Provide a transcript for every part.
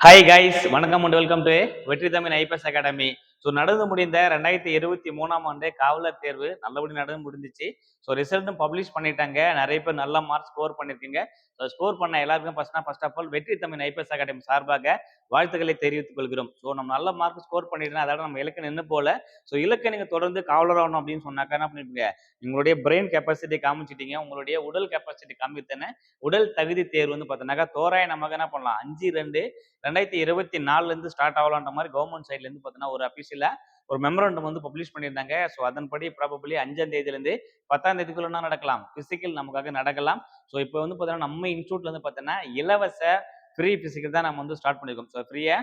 Hi guys வணக்கம் and welcome to Vetri Tamil IPS academy so நடந்து முடிந்த ரெண்டாயிரத்தி இருபத்தி மூணாம் ஆண்டு காவலர் தேர்வு நல்லபடி நடந்து முடிஞ்சிச்சு. ஸோ ரிசல்ட்டும் பப்ளிஷ் பண்ணிட்டாங்க. நிறைய பேர் நல்ல மார்க் ஸ்கோர் பண்ணியிருக்கீங்க ஸ்கோர் பண்ண எல்லாருக்கும் ஃபர்ஸ்ட்னா ஃபர்ஸ்ட் ஆஃப் ஆல் வெற்றி தமிழ் ஐபிஎஸ் அகாடமி சார்பாக வாழ்த்துக்களை தெரிவித்துக் கொள்கிறோம். ஸோ நம்ம நல்ல மார்க் ஸ்கோர் பண்ணிட்டோம் அதோட நம்ம இலக்கு நின்று போல? ஸோ இலக்கை நீங்கள் தொடர்ந்து காவலர் ஆகணும் அப்படின்னு சொன்னாக்கா என்ன பண்ணிருப்பீங்க உங்களுடைய பிரெயின் கெப்பாசிட்டி காமிச்சிட்டீங்க. உங்களுடைய உடல் கெப்பாசிட்டி காமித்தன உடல் தகுதி தேர்வு வந்து பார்த்தோன்னாக்கா தோராய நமக்கு என்ன பண்ணலாம்? அஞ்சு ரெண்டு ரெண்டாயிரத்தி இருபத்தி நாலுலேருந்து ஸ்டார்ட் ஆகலான்ற மாதிரி கவர்மெண்ட் சைட்லேருந்து பார்த்தோன்னா பார்த்தீங்கன்னா ஒரு அஃபீஷியலாக ஒரு மெமரண்டம் வந்து பப்ளிஷ் பண்ணியிருந்தாங்க. ஸோ அதன்படி ப்ராபபிளி அஞ்சாம் தேதியிலேருந்து பத்தாம் தேதிக்குள்ளே நடக்கலாம். பிசிக்கல் நமக்காக நடக்கலாம். ஸோ இப்போ வந்து பார்த்தீங்கன்னா நம்ம இன்ஸ்டியூட்ல வந்து பார்த்தீங்கன்னா இலவச ஃப்ரீ பிசிக்கல் தான் நம்ம வந்து ஸ்டார்ட் பண்ணியிருக்கோம் ஸோ ஃப்ரீயாக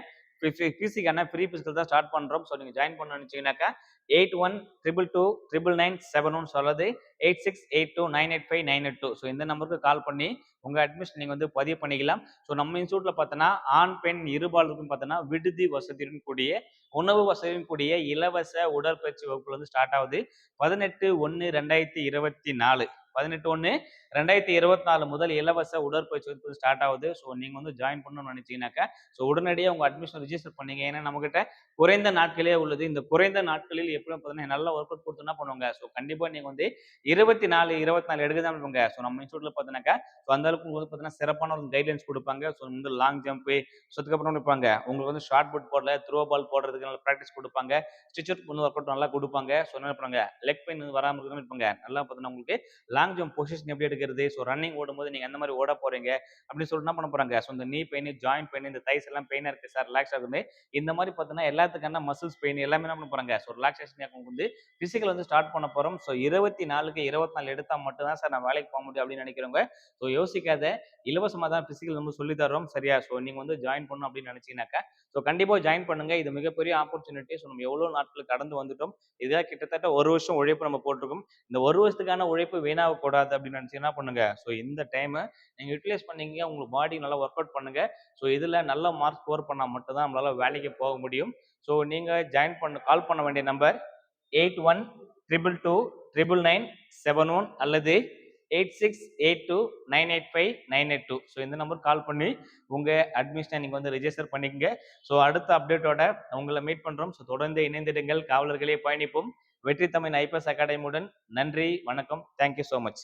பிசிக்கான ஃப்ரீ பிசிக்கல் தான் ஸ்டார்ட் பண்ணுறோம் ஸோ நீங்கள் ஜாயின் பண்ண நினச்சிங்கனாக்கா eight one triple two triple nine seven one சொல்லது. Eight six eight two nine eight five nine eight two so இந்த நம்பருக்கு கால் பண்ணி உங்கள் அட்மிஷன் நீங்கள் வந்து பதிவு பண்ணிக்கலாம். ஸோ நம்ம இன்ஸ்டியூட்டில் பார்த்தோன்னா ஆண் பெண் இருபாலருக்கும் பார்த்தோன்னா விடுதி வசதியுடன் கூடிய உணவு வசதியுடன் கூடிய இலவச உடற்பயிற்சி வகுப்புல வந்து ஸ்டார்ட் ஆகுது. பதினெட்டு ஒன்று ரெண்டாயிரத்தி இருபத்தி நாலு. பதினெட்டு ஒன்று ரெண்டாயிரத்தி இருபத்தி நாலு முதல் இலவச உடற்பயிற்சி வகுப்பு ஸ்டார்ட் ஆகுது. ஸோ நீங்கள் வந்து ஜாயின் பண்ணணும்னு நினச்சிங்கனாக்கா ஸோ உடனடியாக உங்கள் அட்மிஷன் ரிஜிஸ்டர் பண்ணீங்க. ஏன்னா நம்மகிட்ட குறைந்த நாட்களே உள்ளது. இந்த குறைந்த நாட்களில் எப்படி பார்த்தீங்கன்னா நல்ல ஒர்க் அவுட் கொடுத்து பண்ணுவாங்க. ஸோ கண்டிப்பாக நீங்கள் வந்து இருபத்தி நாலு இருபத்தி நாலு எடுக்க தான் பண்ணுவாங்க ஸோ நம்ம இன்ஸ்டியூட்டில் பார்த்தீங்கன்னாக்கா ஸோ அந்த அளவுக்கு உங்களுக்கு பார்த்தீங்கன்னா சிறப்பான ஒரு கைட்லைன்ஸ் கொடுப்பாங்க. ஸோ வந்து லாங் ஜம்ப்பு ஸோ அதுக்கப்புறம் இருப்பாங்க உங்களுக்கு வந்து ஷார்ட் புட் போடல த்ரோ பால் போடுறதுக்கு நல்லா ப்ராக்டிஸ் கொடுப்பாங்க. ஸ்டிச்சர் வந்து ஒர்க் அவுட் நல்லா கொடுப்பாங்க. ஸோ என்ன பண்ணுவாங்க? லெக் பெயின் வராமல் இருக்கணும் இருப்பாங்க நல்லா பார்த்தீங்கன்னா உங்களுக்கு லாங் ஜம்ப் பொசிஷன் எப்படி எடுக்கிறது? ஸோ ரன்னிங் ஓடும்போது நீங்கள் எந்த மாதிரி ஓட போறீங்க? அப்படின்னு சொல்லிட்டு என்ன பண்ண போறாங்க? ஸோ இந்த நீ பெயின் ஜாயின் பெயின் இந்த தைஸ் எல்லாம் பெயினாக இருக்கு சார் ரிலாக்ஸ் ஆகுது இந்த மாதிரி பார்த்தீங்கன்னா எல்லாத்துக்கான மசில்ஸ் பெயின் எல்லாமே என்ன பண்ண போகிறாங்க ஸோ ரிலாக்ஸேஷன் வந்து பிசிக்கல் வந்து ஸ்டார்ட் பண்ண போறோம். ஸோ இருபத்தி நாலுக்கு இருபத்தி நாலு எடுத்தால் மட்டும் தான் சார் நான் வேலைக்கு போக முடியும் அப்படின்னு நினைக்கிறவங்க. ஸோ யோசிக்காத. இலவசமாக தான் பிசிக்கல் நம்ம சொல்லி தரோம் சரியா? ஸோ நீங்கள் வந்து ஜாயின் பண்ணணும் அப்படின்னு நினச்சிங்கனாக்கா ஸோ கண்டிப்பாக ஜாயின் பண்ணுங்க. இது மிகப்பெரிய ஆப்பர்ச்சுனிட்டி ஸோ நம்ம எவ்வளோ நாட்கள் கடந்து வந்துட்டோம். இதாக கிட்டத்தட்ட ஒரு வருஷம் உழைப்பு நம்ம போட்டிருக்கோம். இந்த ஒரு வருஷத்துக்கான உழைப்பு தேவைப்படாது அப்படின்னு நினச்சி என்ன பண்ணுங்க? ஸோ இந்த டைமை நீங்கள் யூட்டிலைஸ் பண்ணீங்க உங்களுக்கு பாடி நல்லா ஒர்க் அவுட் பண்ணுங்க. ஸோ இதில் நல்ல மார்க் ஸ்கோர் பண்ணால் மட்டும்தான் நம்மளால வேலைக்கு போக முடியும். ஸோ நீங்கள் ஜாயின் பண்ண கால் பண்ண வேண்டிய number eight one triple two triple nine seven one அல்லது eight six eight two nine eight five nine eight two so இந்த நம்பர் கால் பண்ணி உங்கள் அட்மிஷனை நீங்கள் வந்து ரிஜிஸ்டர் பண்ணிக்கங்க. ஸோ அடுத்த அப்டேட்டோட உங்களை மீட் பண்ணுறோம் ஸோ தொடர்ந்து இணைந்திடுங்கள். காவலர்களே பயணிப்போம். வெற்றி தமிழ் ஐபிஎஸ் அகாடமியுடன் நன்றி வணக்கம். Thank you so much